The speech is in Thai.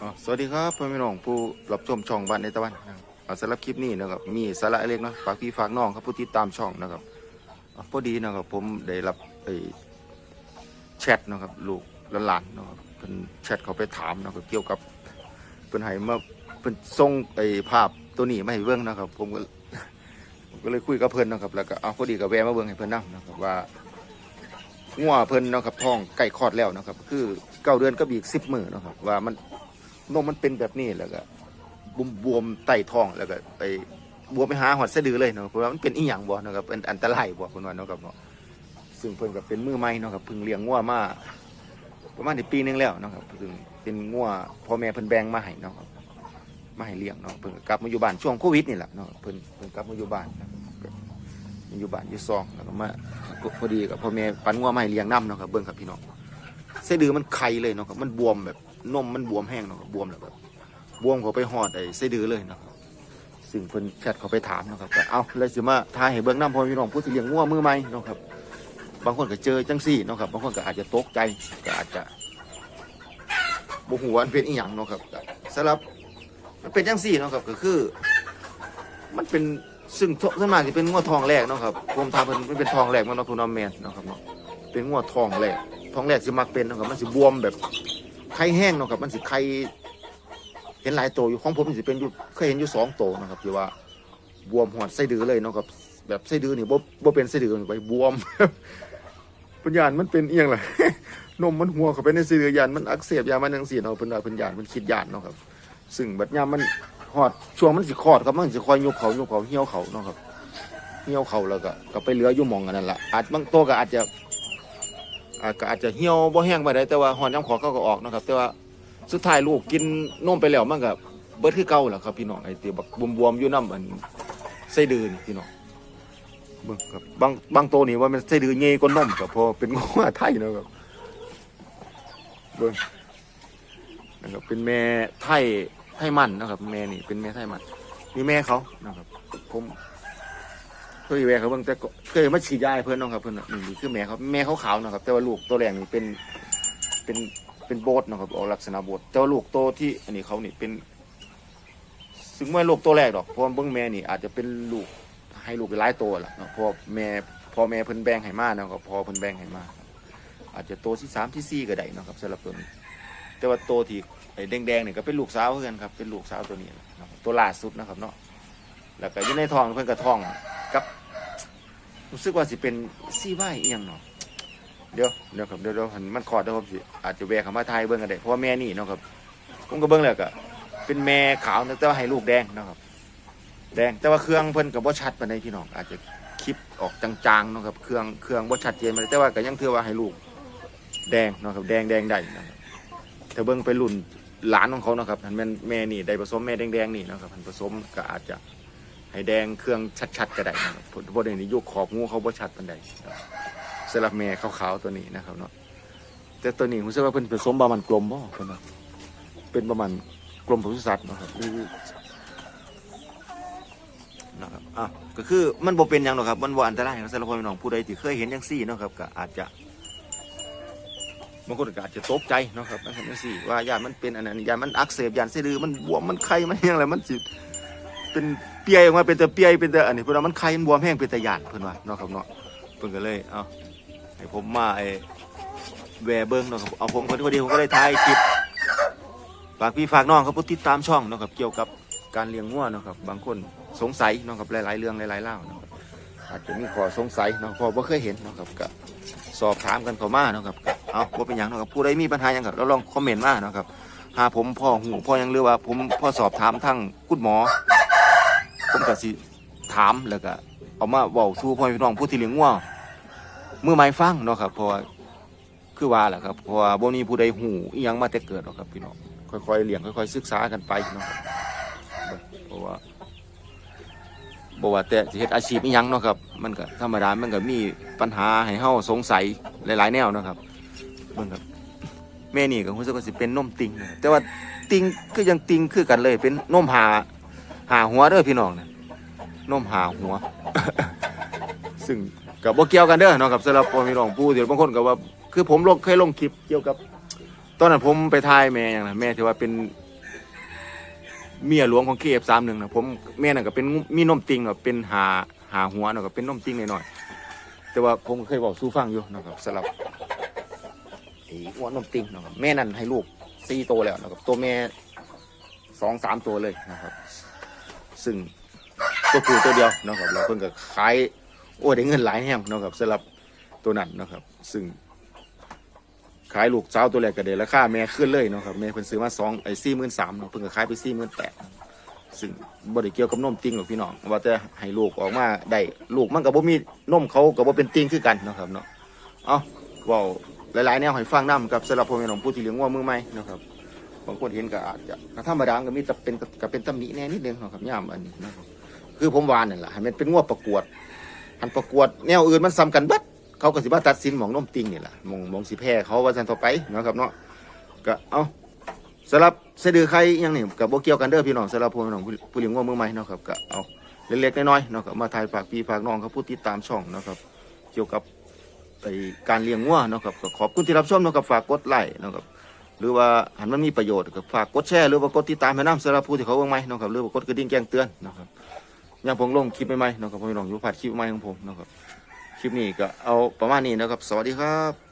อ๋อสวัสดีครับพ่อแม่น้องผู้รับชมช่องบ้านในตะวันนะครับอ่าสำหรับคลิปนี้นะครับมีสาระเล็กเนาะฝากพี่ฝากน้องครับผู้ติดตามช่องนะครับอ่าพอดีนะครับผมได้รับไอ้แชทนะครับลูกหลานๆนะครับเป็นแชทเขาไปถามนะครับเกี่ยวกับเป็นให้มาเป็นส่งไอ้ภาพตัวนี้มาให้เบิ่งนะครับ ผมก็ ผมก็เลยคุยกับเพิ่นนะครับแล้วก็เอาพอดีกับแวะมาเบิ่งให้เพิ่นนํนะครับว่างัวเพิ่นเนาะครับท้องใกล้คลอดแล้วนะครับ คือเก้าเดือนก็บีกสิบมือเนาะครับว่ามัน นมมันเป็นแบบนี้แล้วก็บวมบวมไตท้องแล้วก็ไปบวมไปหาหอดสะดือเลยเนาะเพราะว่ามันเป็นอีหยังบ่เนาะครับเป็นอันตรายบ่คนว่าเนาะครับเนาะซึ่งเพิ่นก็เป็นมือใหม่เนาะครับเพิ่งเลี้ยงงัวมาประมาณได้ปีหนึงแล้วเนาะครับซึ่งเป็นงัวพ่อแม่เพิ่นแบ่งมาให้เนาะครับมาให้เลี้ยงเนาะเพิ่นก็กลับมาอยู่บ้านช่วงโควิดนี่แหละเนาะเพิ่นเพิ่นกลับมาอยู่บ้านมาอยู่บ้านอยู่ซองแล้วก็มาพอดีกับพ่อแม่ปันงัวมาให้เลี้ยงน้ำเนาะครับเบิ้งครับพี่น้องเสดือมันไข่เลยเนาะครับมันบวมแบบ นมมันบวมแห้งเนาะบวมแล้วแบบบวมเขาไปหอดไอ้เส้ดือเลยเนาะครับซึ่งเพิ่นแชทเขาไปถามเนาะครับก็เอาเลยสิมาทายให้เบิ้งน้ำพ่อพี่น้องผู้ที่เลี้ยงงัวมือใหม่เนาะครับบางคนก็เจอจังซี่เนาะครับบางคนก็อาจจะตกใจก็อาจจะบ่ฮู้ว่ามันเป็นอีหยังเนาะครับสำหรับมันเป็นจังซี่เนาะครับก็คือ มันเป็นซึ่งส่วนมากจะเป็นงวทองแรกเนาะครับผมทำเป็นมันเป็นทองแรกมันเนาะทูนอมแมนเนาะครับเนาะเป็นงวทองแรกทองแรกสิมักเป็นเนาะครับมันสิบวมแบบ ไข่แห้งเนาะครับมันสิไข่เห็นหลายโตวอยู่ของผมมันสิเป็นอยู่เคยเห็นอยู่สองโตวนะครับที่ว่าบวมหัวไส้ดื้อเลยเนาะครับแบบไส้ดื้อนี่บ่บ่เป็นไส้ดื้อไปบวมปัญญาณมันเป็นเอียงล่ะนมมันหัวเข้าไปในไส้ดื้อยานมันอักเสบยามันจังซี่เนาะเพิ่นว่าเพิ่นยานมันคิดยานเนาะครับ ซึ่งบัดยามมันหอดช่วงมันสิคลอดครับมันสิคอยยกเขายกเขาเหี่ยวเขาเนาะครับเหี่ยวเขาแล้วก็ก็ไปเหลืออยู่มองกันนั่นแหละอาจบางตัวก็อาจจะ อาจก็อาจจะเหี่ยวบ่แห้งไปได้แต่ว่าหอนน้ำขอเขาก็ออกเนาะครับ แต่ว่าสุดท้ายลูกกินนมไปแล้วมันก็เบิดคือเก่าแหละครับพี่น้องไอ้ที่บักบวมๆอยู่น้ำอันไส้เดือนพี่น้องเบิ่งครับบางบางตัวนี่ว่ามันไส้เดือนเงี้ยก็นมครับเพอเป็นงัวไทยเนาะครับเบิ่งนะครับเป็นแม่ไทยไทยมันนะครับ แม่นี่เป็นแม่ไทยมันนี่แม่เขานะครับผม เคยแวะเขาเบิ่งแต่ก็เคยมาฉีดยาให้เพื่อนน้องครับเพื่อนน่ะนี่คือแม่เขาแม่เขาขาวนะครับ แต่ว่าลูกตัวแรกนี่เป็นเป็นเป็นโบสนะครับออกลักษณะโบสแต่ว่าลูกโตที่อันนี้เขานี่เป็น ซึ่งไม่ลูกตัวแรกดอกเพราะว่าเบิ่งแม่นี่อาจจะเป็นลูกให้ลูกหลายตัวแหละเนาะเพราะแม่พอแม่เพิ่นแบ่งให้มาเนาะครับพอเพิ่นแบ่งให้มาอาจจะโตที่สามที่สี่ก็ได้เนาะครับสำหรับตัวนี้ แต่ว่าโตที่ไอ้แดงๆเนี่ยก็เป็นลูกสาวเพื่อนครับเป็นลูกสาวตัวนี้นะครับตัวล่าสุดนะครับเนาะ แล้วก็อยู่ในท้องเพื่นกระท้องกับรู้สึกว่าสิเป็นซี่ไหวเอียงเนาะเดี๋ยวเดี๋ยวครับเดี๋ยวเดี๋ยวมันขอดเดี๋ยวผมสิอาจจะแวะเข้ามาทายเบิ้งกันได้เพราะว่าแม่นี่เนาะครับผมก็เบิ้งแล้วก็เป็นแม่ขาวแต่ว่าให้ลูกแดงเนาะครับแดงแต่ว่าเครื่องเพิ่นกับบ่ชัดปานใดพี่น้องอาจจะคลิปออกจางๆเนาะครับเครื่องเครื่องบ่ชัดเจนปานใดแต่ว่าก็ยังถือว่าให้ลูกแดงเนาะครับแดงแดงได้นะครับถ้าเบิ่งไปรุ่นหลานของเขาเนาะครับอันแม่นแม่นี่ได้ผสมแม่แดงๆนี่เนาะครับอันผสมก็อาจจะ ให้แดงเครื่องชัดๆก็ได้นะครับเพราะในนี้ยุคขอบงูเขาบ่ชัดปานใดสำหรับแม่ขาวๆตัวนี้นะครับเนาะแต่ตัวนี้ผมเชื่อว่าเพิ่นผสมประมาณกลมบ่เพิ่นเป็นประมาณกลมปศุสัตว์นะครับนี่นะครับอะก็คือมันบ่เป็นหยังหรอกครับมันบ่อันตรายครับสำหรับพ่อแม่น้องผู้ใดที่เคยเห็นจังซี่เนาะครับก็อาจจะบางคนก็อาจจะตกใจเนาะครับนะครับจังซี่ว่ายามันเป็นอันนั้นยามันอักเสบยานเสดือมันบวมมันไข้มันยังอะไรมันสิเป็น ปียออกมาเป็นแต่เปียเป็นแต่อันนี้เพิ่นว่ามันไข้มันบวมแห้งเป็นแต่หยานเพิ่นว่าเนาะครับเนาะเพิ่นก็เลยเอาให้ผมมาไอ้แวเบิ่งเนาะครับเอาผมคนพอดีผมก็เลยถ่ายคลิปฝากพี่ฝากน้องครับผู้ติดตามช่องเนาะครับเกี่ยวกับการเลี้ยงงัวเนาะครับบางคนสงสัยเนาะครับหลาย ๆ เรื่องหลายๆเล่าเนาะครับอาจจะมีข้อสงสัยเนาะเพอบ่เคยเห็นเนาะครับก็สอบถามกันเข้ามาเนาะครับเอาว่าเป็นหยังเนาะครับผู้ใดมีปัญหาหยังครับเราลองคอมเมนต์มาเนาะครับหาผมพ่อหูพ่อยังหรือว่าผมพ่อสอบถามทั้งคุณหมอ ผมก็สิถามแล้วก็เอามาเว้าสู่พ่อพี่น้องผู้ที่เลี้ยงงัวมือไม้ฟังเนาะครับเพราะว่าคือว่าแหละครับเพราะว่าบ่มีผู้ใดหูอีหยังมาแต่เกิดหรอกครับพี่น้องค่อยๆเลี้ยงค่อยๆศึกษากันไปเนาะครับเพราะว่าบ่ว่าแต่สิเฮ็ดอาชีพอีหยังเนาะครับมันก็ธรรมดามันก็มีปัญหาให้เฮาสงสัยหลายๆแนวเนาะครับเบิ่งครับแม่นี่ก็รู้สึกว่าสิเป็นนมติงแต่ว่าติงก็ยังติงคือกันเลยเป็นนมหา หาหัวเด้อพี่น้องนะนมหาหัว ซึ่งกับบ่เกี่ยวกันเด้อเนาะครับสำหรับพ่อพี่น้องผู้เดี๋ยวบางคนก็ว่า คือผมลงเคยลงคลิปเกี่ยวกับ ตอนนั้นผมไปถ่ายแม่อย่างนะแม่ที่ว่าเป็นเมียหลวงของ KF31 นะผมแม่นั่นก็เป็นมีนมติงเนาะเป็นหาหาหัวเนาะก็เป็นนมติงหน่อยๆแต่ว่าผมก็เคยบอกสู้ฟังอยู่นะครับสำหรับไอ้อ้วนนมติงเนาะครับแม่นั่นให้ลูกสี่ตัวแล้วนะครับตัวแม่สองสามตัวเลยนะครับ ซึ่งตัวผู้ตัวเดียวนะครับแล้วเพิ่นก็ขายโอ้ได้เงินหลายแห่งนะครับสำหรับตัวนั้นนะครับ ซึ่งขายลูกสาตัวแรกก็ได้ราคาแม่ขึ้นเลยนะครับแม่เพิ่นซื้อมาสองไอ้สี่หมื่นสามเนาะเพิ่นก็ขายไปสี่หมื่นแปดซึ่งบ่ได้เกี่ยวกับนมติงหรอกพี่น้องว่าแต่ให้ลูกออกมาได้ลูกมันก็บ่มีนมเขาก็บ่เป็นติงคือกันนะครับเนาะเอาว้าหลายๆแนวให้ฟังนํกับสำหรับพ่อแม่น้องผู้ที่เลี้ยงวัวมือใหม่นะครับ บางคนเห็นก็อาจจะก็ธรรมดาก็มีแต่เป็นก็เป็นตำหนิแน่นิดนึงนะครับยามอันนี้นะครับคือผมวานั่นล่ะให้มันเป็นงัวประกวดอันประกวดแนวอื่นมันซ้ำกันเบิดเขาก็สิมาตัดสินหมองนมติงนี่แหละหมองหมองสิแพ้เขาว่าจันต่อไปนะครับเนาะก็เอาสำหรับเสะดือใครยังนี่กับโบเกี่ยวกันเด้อพี่น้องสำหรับผู้น้องผู้เลี้ยงวัวมือใหม่เนาะครับก็เอาเล็กๆน้อยๆเนาะครับมาถ่ายฝากพี่ฝากน้องครับผู้ติดตามช่องนะครับ เกี่ยวกับไอการเลี้ยงวัวเนาะครับก็ขอบคุณที่รับชมเนาะครับฝากกดไลค์เนาะครับ หรือว่าหันมันมีประโยชน์ก็ฝากกดแชร์หรือว่ากดติดตามให้น้ำสารพูที่เขาเบิ่งใหม่เนาะครับหรือว่ากดกระดิ่งแจ้งเตือนเนาะครับอย่างผมลงคลิปใหม่ๆเนาะครับพี่น้องอยู่ผัดคลิปใหม่ของผมเนาะครับคลิปนี้ก็เอาประมาณนี้นะครับ สวัสดีครับ